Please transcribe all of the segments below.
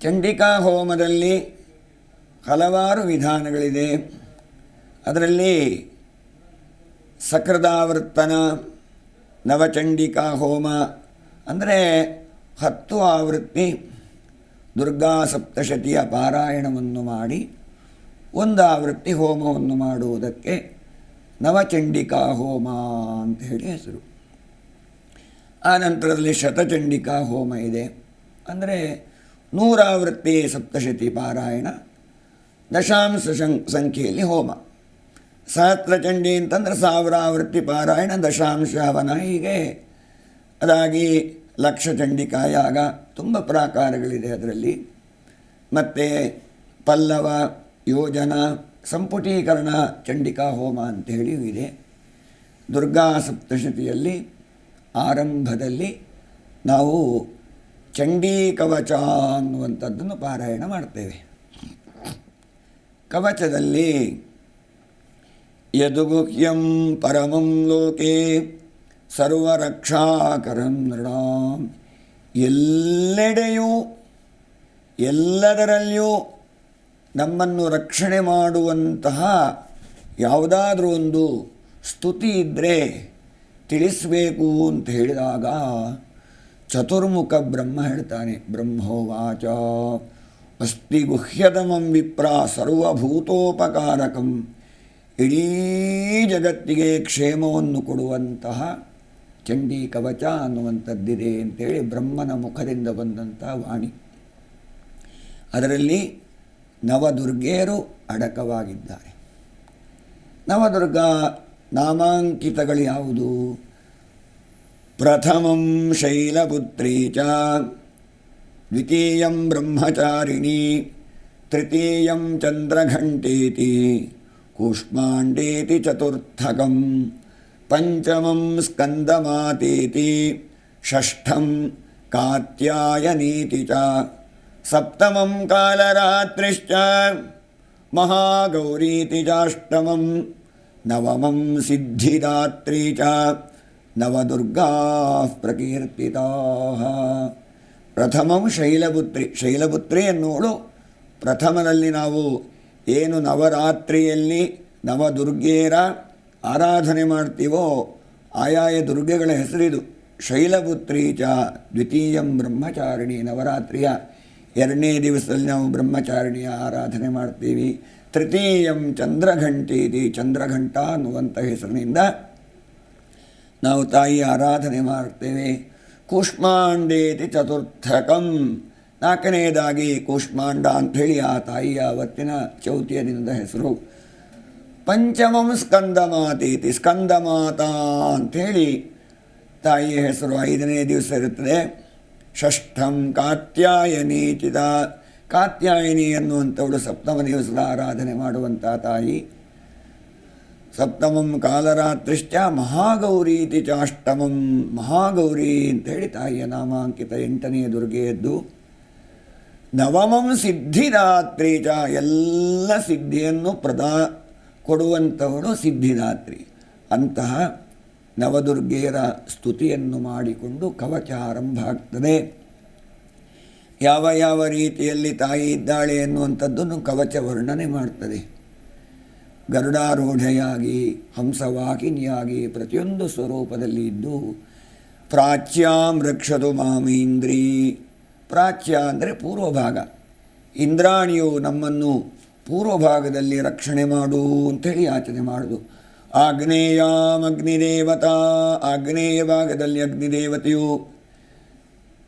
ಚಂಡಿಕಾ ಹೋಮದಲ್ಲಿ ಹಲವಾರು ವಿಧಾನಗಳಿದೆ. ಅದರಲ್ಲಿ ಸಕೃದಾವರ್ತನ, ನವಚಂಡಿಕಾ ಹೋಮ, ಅಂದರೆ ಹತ್ತು ಆವೃತ್ತಿ ದುರ್ಗಾ ಸಪ್ತಶತಿಯ ಪಾರಾಯಣವನ್ನು ಮಾಡಿ ಒಂದು ಆವೃತ್ತಿ ಹೋಮವನ್ನು ಮಾಡುವುದಕ್ಕೆ ನವಚಂಡಿಕಾ ಹೋಮ ಅಂತ ಹೇಳಿ ಹೆಸರು. ಆ ನಂತರದಲ್ಲಿ ಶತಚಂಡಿಕಾ ಹೋಮ ಇದೆ. ಅಂದರೆ ನೂರಾವೃತ್ತಿ ಸಪ್ತಶತಿ ಪಾರಾಯಣ. ದಶಾಂಶ ಶಂ, ಸಂಖ್ಯೆಯಲ್ಲಿ ಹೋಮ. ಸಹಸ್ರಚಂಡಿ ಅಂತಂದರೆ ಸಾವಿರಾವೃತ್ತಿ ಪಾರಾಯಣ, ದಶಾಂಶ ಹವನ ಹೀಗೆ. ಅದಾಗಿ ಲಕ್ಷ ಚಂಡಿಕಾಯಾಗ ತುಂಬ ಪ್ರಾಕಾರಗಳಿದೆ ಅದರಲ್ಲಿ. ಮತ್ತು ಪಲ್ಲವ, ಯೋಜನ, ಸಂಪುಟೀಕರಣ, ಚಂಡಿಕಾ ಹೋಮ ಅಂತೇಳಿಯೂ ಇದೆ. ದುರ್ಗಾ ಸಪ್ತಶತಿಯಲ್ಲಿ ಆರಂಭದಲ್ಲಿ ನಾವು ಚಂಡೀ ಕವಚ ಅನ್ನುವಂಥದ್ದನ್ನು ಪಾರಾಯಣ ಮಾಡ್ತೇವೆ. ಕವಚದಲ್ಲಿ ಯದುಗುಹ್ಯಂ ಪರಮಂ ಲೋಕೆ ಸರ್ವರಕ್ಷಾಕರಂ ನೃಢಾಂ ಎಲ್ಲೆಡೆಯೂ, ಎಲ್ಲದರಲ್ಲಿಯೂ ನಮ್ಮನ್ನು ರಕ್ಷಣೆ ಮಾಡುವಂತಹ ಯಾವುದಾದ್ರೂ ಒಂದು ಸ್ತುತಿ ಇದ್ದರೆ ತಿಳಿಸಬೇಕು ಅಂತ ಹೇಳಿದಾಗ ಚತುರ್ಮುಖ ಬ್ರಹ್ಮ ಹೇಳ್ತಾನೆ, ಬ್ರಹ್ಮೋವಾಚ. ಅಸ್ತಿ ಗುಹ್ಯತಮಂ ವಿಪ್ರ ಸರ್ವಭೂತೋಪಕಾರಕಂ. ಇಡೀ ಜಗತ್ತಿಗೆ ಕ್ಷೇಮವನ್ನು ಕೊಡುವಂತಹ ಚಂಡೀ ಕವಚ ಅನ್ನುವಂಥದ್ದಿದೆ ಅಂತೇಳಿ ಬ್ರಹ್ಮನ ಮುಖದಿಂದ ಬಂದಂತಹ ವಾಣಿ. ಅದರಲ್ಲಿ ನವದುರ್ಗೆಯರು ಅಡಕವಾಗಿದ್ದಾರೆ. ನವದುರ್ಗ ನಾಮಾಂಕಿತಗಳು ಯಾವುದು? ಪ್ರಥಮಂ ಶೈಲಪುತ್ರೀ ಚ ದ್ವಿತೀಯಂ ಬ್ರಹ್ಮಚಾರಿಣಿ ತೃತೀಯಂ ಚಂದ್ರಘಂಟೇತಿ ಕೂಷ್ಮಾಂಡೇತಿ ಚತುರ್ಥಕಂ ಪಂಚಮಂ ಸ್ಕಂದಮಾತೇತಿ ಷಷ್ಠಂ ಕಾತ್ಯಾಯನೀತಿ ಚ ಸಪ್ತಮಂ ಕಾಲರಾತ್ರಿಶ್ಚ ಮಹಾಗೌರೀತಿ ಚಾಷ್ಟಮಂ ನವಮಂ ಸಿದ್ಧಿದಾತ್ರಿ ಚ ನವದುರ್ಗಾ ಪ್ರಕೀರ್ತಿತಾ ಪ್ರಥಮಂ ಶೈಲಪುತ್ರಿ ಶೈಲಪುತ್ರಿ ಎನ್ನುವಳು ಪ್ರಥಮದಲ್ಲಿ ನಾವು ಏನು ನವರಾತ್ರಿಯಲ್ಲಿ ನವದುರ್ಗೆಯರ ಆರಾಧನೆ ಮಾಡ್ತೀವೋ, ಆಯಾಯ ದುರ್ಗೆಗಳ ಹೆಸರಿದು ಶೈಲಪುತ್ರಿ ಚ ದ್ವಿತೀಯಂ ಬ್ರಹ್ಮಚಾರಿಣಿ ನವರಾತ್ರಿಯ ಎರಡನೇ ದಿವಸದಲ್ಲಿ ನಾವು ಬ್ರಹ್ಮಚಾರಿಣಿಯ ಆರಾಧನೆ ಮಾಡ್ತೀವಿ. ತೃತೀಯಂ ಚಂದ್ರಘಂಟೀತಿ ಚಂದ್ರಘಂಟ ಅನ್ನುವಂಥ ಹೆಸರಿನಿಂದ ನಾವು ತಾಯಿಯ ಆರಾಧನೆ ಮಾಡ್ತೇವೆ ಕೂಷ್ಮಾಂಡೇತಿ ಚತುರ್ಥಕಂ. ನಾಲ್ಕನೆಯದಾಗಿ ಕೂಷ್ಮಾಂಡ ಅಂಥೇಳಿ ಆ ತಾಯಿಯ ಅವತ್ತಿನ ಚೌತಿಯ ದಿನದ ಹೆಸರು. ಪಂಚಮಂ ಸ್ಕಂದಮಾತೀತಿ ಸ್ಕಂದಮಾತಾ ಅಂಥೇಳಿ ತಾಯಿಯ ಹೆಸರು ಐದನೇ ದಿವಸ ಇರುತ್ತದೆ. ಷಷ್ಠಂ ಕಾತ್ಯಾಯನೀಚಿತ ಕಾತ್ಯಾಯನಿ ಅನ್ನುವಂಥವಳು ಸಪ್ತಮ ದಿವಸದ ಆರಾಧನೆ ಮಾಡುವಂಥ ತಾಯಿ. ಸಪ್ತಮಂ ಕಾಲರಾತ್ರಿಶ್ಚ ಮಹಾಗೌರೀತಿ ಚಾಷ್ಟಮಂ. ಮಹಾಗೌರಿ ಅಂತೇಳಿ ತಾಯಿಯ ನಾಮಾಂಕಿತ ಎಂಟನೆಯ ದುರ್ಗೆಯದ್ದು. ನವಮಂ ಸಿದ್ಧಿದಾತ್ರಿ ಚ. ಎಲ್ಲ ಸಿದ್ಧಿಯನ್ನು ಪ್ರದಾ ಕೊಡುವಂಥವಳು ಸಿದ್ಧಿದಾತ್ರಿ ಅಂತಹ ನವದುರ್ಗೆಯರ ಸ್ತುತಿಯನ್ನು ಮಾಡಿಕೊಂಡು ಕವಚ ಆರಂಭ ಆಗ್ತದೆ. ಯಾವ ಯಾವ ರೀತಿಯಲ್ಲಿ ತಾಯಿ ಇದ್ದಾಳೆ ಎನ್ನುವಂಥದ್ದನ್ನು ಕವಚ ವರ್ಣನೆ ಮಾಡ್ತದೆ. ಗರುಡಾರೂಢೆಯಾಗಿ ಹಂಸವಾಹಿನಿಯಾಗಿ ಪ್ರತಿಯೊಂದು ಸ್ವರೂಪದಲ್ಲಿ ಇದ್ದು, ಪ್ರಾಚ್ಯಾಂ ರಕ್ಷದು ಮಾಮೀಂದ್ರಿ. ಪ್ರಾಚ್ಯ ಅಂದರೆ ಪೂರ್ವಭಾಗ. ಇಂದ್ರಾಣಿಯು ನಮ್ಮನ್ನು ಪೂರ್ವಭಾಗದಲ್ಲಿ ರಕ್ಷಣೆ ಮಾಡು ಅಂಥೇಳಿ ಯಾಚನೆ ಮಾಡೋದು. ಆಗ್ನೇಯಾಂ ಅಗ್ನಿದೇವತಾ, ಆಗ್ನೇಯ ಭಾಗದಲ್ಲಿ ಅಗ್ನಿದೇವತೆಯು.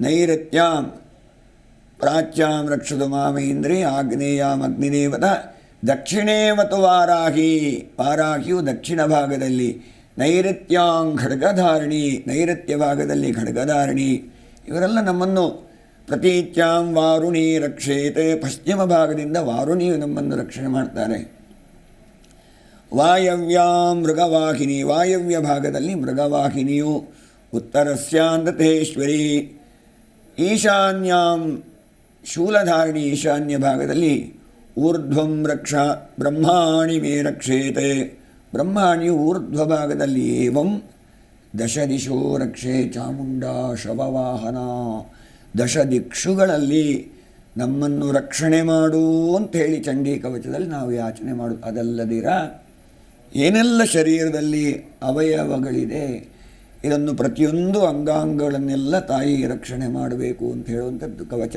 ನೈಋತ್ಯಾಂ ಪ್ರಾಚ್ಯಾಂ ರಕ್ಷದು ಮಾಮೇಂದ್ರಿ, ಆಗ್ನೇಯಾಂ ಅಗ್ನಿದೇವತ. ದಕ್ಷಿಣೇವತು ವಾರಾಹಿ. ವಾರಾಹಿಯು ದಕ್ಷಿಣ ಭಾಗದಲ್ಲಿ ನೈಋತ್ಯಾಂ ಖಡ್ಗಧಾರಣಿ ನೈಋತ್ಯ ಭಾಗದಲ್ಲಿ ಖಡ್ಗಧಾರಣಿ. ಇವರೆಲ್ಲ ನಮ್ಮನ್ನು ಪ್ರತೀತ್ಯಾಂ ವಾರುಣಿ ರಕ್ಷೇತೆ. ಪಶ್ಚಿಮ ಭಾಗದಿಂದ ವಾರುಣಿಯು ನಮ್ಮನ್ನು ರಕ್ಷಣೆ ಮಾಡ್ತಾರೆ. ವಾಯವ್ಯಾಂ ಮೃಗವಾಹಿನಿ. ವಾಯವ್ಯ ಭಾಗದಲ್ಲಿ ಮೃಗವಾಹಿನಿಯು ಉತ್ತರಸ್ಯಾಂಧತೇಶ್ವರಿ ಈಶಾನ್ಯಾಂ ಶೂಲಧಾರಿಣಿ ಈಶಾನ್ಯ ಭಾಗದಲ್ಲಿ ಊರ್ಧ್ವಂ ರಕ್ಷ, ಬ್ರಹ್ಮಾಣಿ ಮೇ ರಕ್ಷೇತೆ. ಊರ್ಧ್ವ ಭಾಗದಲ್ಲಿ ಏವಂ ದಶ ದಿಶೋ ರಕ್ಷೆ ಚಾಮುಂಡ ಶವವಾಹನ. ದಶ ದಿಕ್ಷುಗಳಲ್ಲಿ ನಮ್ಮನ್ನು ರಕ್ಷಣೆ ಮಾಡು ಅಂತ ಹೇಳಿ ಚಂಡೀ ಕವಚದಲ್ಲಿ ನಾವು ಯಾಚನೆ ಮಾಡು, ಅದಲ್ಲದಿರ ಏನೆಲ್ಲ ಶರೀರದಲ್ಲಿ ಅವಯವಗಳಿದೆ, ಇದನ್ನು ಪ್ರತಿಯೊಂದು ಅಂಗಾಂಗಗಳನ್ನೆಲ್ಲ ತಾಯಿ ರಕ್ಷಣೆ ಮಾಡಬೇಕು ಅಂತ ಹೇಳುವಂಥದ್ದು ಕವಚ.